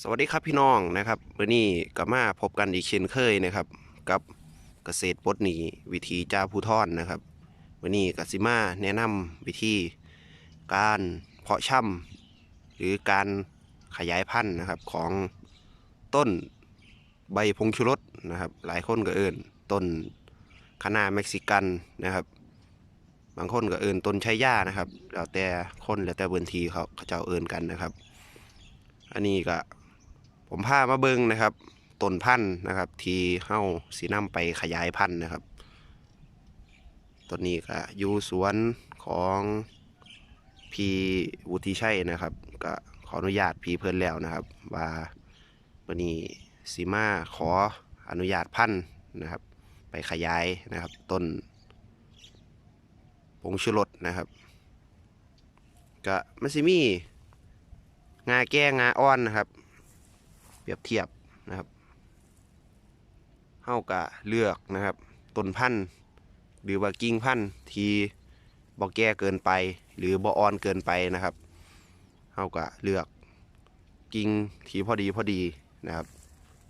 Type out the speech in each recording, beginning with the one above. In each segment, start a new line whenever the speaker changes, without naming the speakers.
สวัสดีครับพี่น้องนะครับวันนี้ก็มาพบกันอีกเช่นเคยนะครับ กับเกษตรปดหนีวิธีจ้าผู้ท่อนนะครับวันนี้กสิมาแนะนำวิธีการเพาะช่ำหรือการขยายพันธุ์นะครับของต้นใบพงชูรสนะครับ หลายคนก็เอิ้นต้นคะน้าเม็กซิกันนะครับ บางคนก็เอิ้นต้นชัยย่านะครับแล้วแต่คนแล้วแต่พื้นทีเขาเขาเจ้าเอิ้นกันนะครับอันนี้ก็ ผมพามาเบิ่งนะครับต้นพันธุ์นะครับ ที่เฮ้าสีน้ำไปขยายพันธุ์นะครับต้นนี้ก็อยู่สวนของพี่วุฒิชัยนะครับ ก็ขออนุญาตพี่เพิ่นแล้วนะครับ ว่าวันนี้สีมาขออนุญาตพันธุ์นะครับ ไปขยายนะครับต้นผงชูรสนะครับก็มันสิมีงาแก้งาอ้อนนะครับ เปรียบเทียบนะครับเฮากะเลือกนะครับต้นพันธุ์หรือว่ากิ่งพันธุ์ที่บ่แก่เกินไป หรือบ่อ่อนเกินไปนะครับเฮากะเลือกกิ่งที่พอดีพอดีนะครับ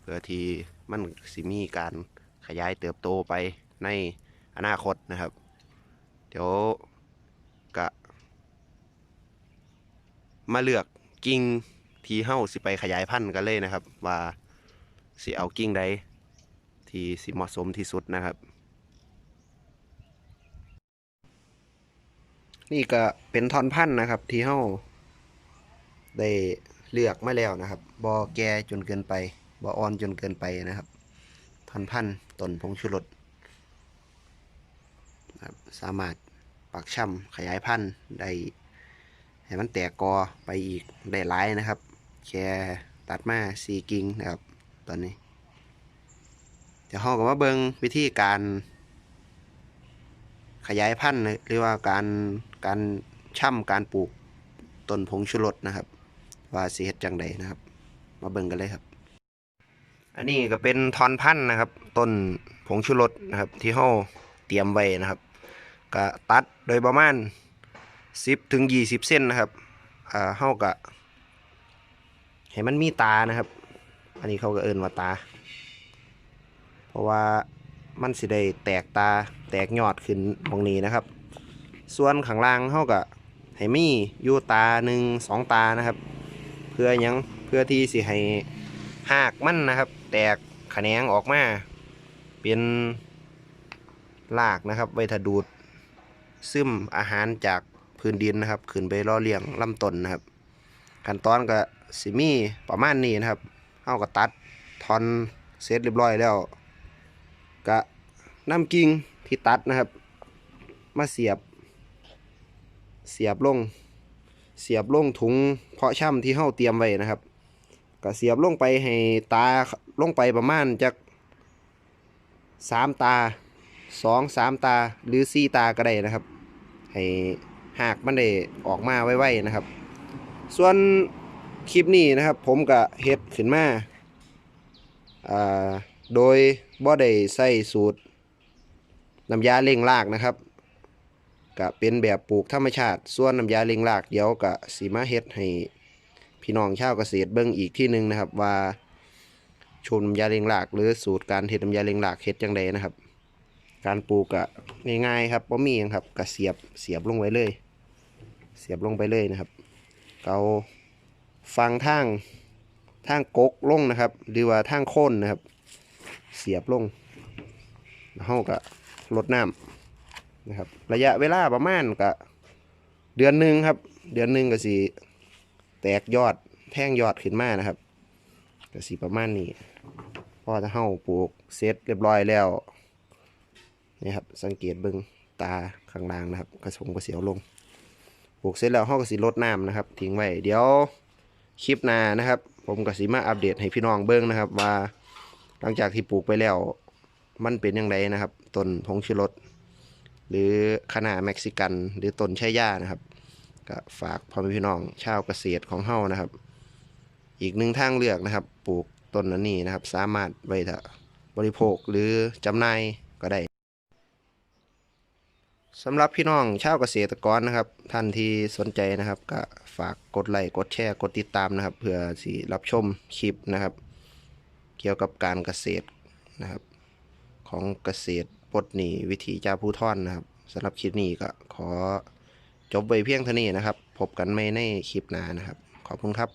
เพื่อที่มันสิมีการขยายเติบโตไปในอนาคตนะครับ เดี๋ยวกะ มาเลือกกิ่ง ที่เฮ้าสิไปขยายพันธุ์กันเลยนะครับ ว่าสิเอากิ่งใดที่สิเหมาะสมที่สุดนะครับ นี่ก็เป็นท่อนพันธุ์นะครับ ที่เฮ้าได้เลือกมาแล้วนะครับบอแก่จนเกินไปบออ่อนจนเกินไปนะครับท่อนพันธุ์ต้นพงชูรสสามารถปักช่ำขยายพันธุ์ได้ให้มันแตกกอไปอีกได้หลายนะครับ แค่ตัดมาสีกิ่งนะครับ ตอนนี้ เดี๋ยวเราก็มาเบิงวิธีการขยายพันธุ์หรือว่าการการช่ำการปลูกต้นผงชูรสนะครับ ว่าสิเฮ็ดจังใดนะครับ มาเบิ่งกันเลยครับ อันนี้ก็เป็นทอนพันธุ์นะครับ ต้นผงชูรสนะครับ ที่เราเตรียมไว้นะครับ ก็ตัดโดยประมาณสิบถึงยี่สิบเส้นนะครับอ่าเฮากะ ให้มันมีตานะครับ อันนี้เขาก็เอิ้นว่าตา เพราะว่ามันสิได้แตกตาแตกยอดขึ้นตรงนี้นะครับ ส่วนข้างล่างเฮากะให้มีอยู่ตาหนึ่งสองตานะครับ เพื่อยังเพื่อที่สิให้หากมันนะครับ แตกแขนงออกมาเป็นรากนะครับ ไว้ถดูดซึมอาหารจากพื้นดินนะครับ ขึ้นไปล่อเลี้ยงลำต้นนะครับ ขั้นตอนก็สิมีประมาณนี้นะครับเอาก็ตัดทอนเสร็จเรียบร้อยแล้ว ก็น้ำกิ่งที่ตัดนะครับ มาเสียบ เสียบลง เสียบลงถุงเพาะช่ำที่เฮาเตรียมไว้นะครับ ก็เสียบลงไปให้ตาลงไปประมาณจากสามตาสองสามตาหรือสี่ตาก็ได้นะครับ ให้หากมันได้ออกมาไวๆนะครับ ส่วนคลิปนี้นะครับผมก็เฮ็ดขึ้นมาโดยบ่ได้ใส่สูตรน้ำยาเล่งรากนะครับก็เป็นแบบปลูกธรรมชาติ ส่วนน้ำยาเล่งรากเดี๋ยวก็สีมาเฮ็ดให้พี่น้องชาวเกษตรเบิ่งอีกที่หนึ่งนะครับว่าชมน้ำยาเล่งราก หรือสูตรการเฮ็ดน้ำยาเล่งรากเฮ็ดจังไดนะครับ การปลูกอะง่ายๆครับบ่มีหยังครับก็เสียบเสียบลงไว้เลย เสียบลงไปเลยนะครับ เกาฟังทางทางกกลงนะครับ หรือว่าทางโค่นนะครับ เสียบลงเฮาก็ลดน้ำนะครับ ระยะเวลาประมาณก็เดือนหนึ่งครับ เดือนหนึ่งก็สิแตกยอดแท่งยอดขึ้นมานะครับก็สิประมาณนี้พอถ้าเฮาปลูกเสร็จเรียบร้อยแล้วนี่ครับสังเกตเบิ้งตาข้างล่างนะครับ กระสงกระเสียวลง ปลูกเสร็จแล้วห้องกระสีลดน้ำนะครับทิ้งไว้เดี๋ยวคลิปหน้านะครับ ผมกระสีมาอัปเดตให้พี่น้องเบิ้งนะครับ ว่าหลังจากที่ปลูกไปแล้ว มันเป็นยังไงนะครับต้นพงชิรสหรือคณะเม็กซิกัน หรือต้นชายานะครับก็ฝากพ่อแม่พี่น้องชาวเกษตรของเฮานะครับ อีกหนึ่งทางเลือกนะครับ ปลูกต้นนั้นนี้นะครับ สามารถไว้ถ้าบริโภคหรือจำหน่ายก็ได้ สำหรับพี่น้องชาวเกษตรกรนะครับ ท่านที่สนใจนะครับ ก็ฝากกดไลค์กดแชร์กดติดตามนะครับ เพื่อสิรับชมคลิปนะครับ เกี่ยวกับการเกษตรนะครับ ของเกษตรปลดหนี้วิถีจาผู้ท่อนนะครับสำหรับคลิปนี้ก็ขอจบไว้เพียงเท่านี้นะครับ พบกันไม่ในคลิปหน้านะครับ ขอบคุณครับ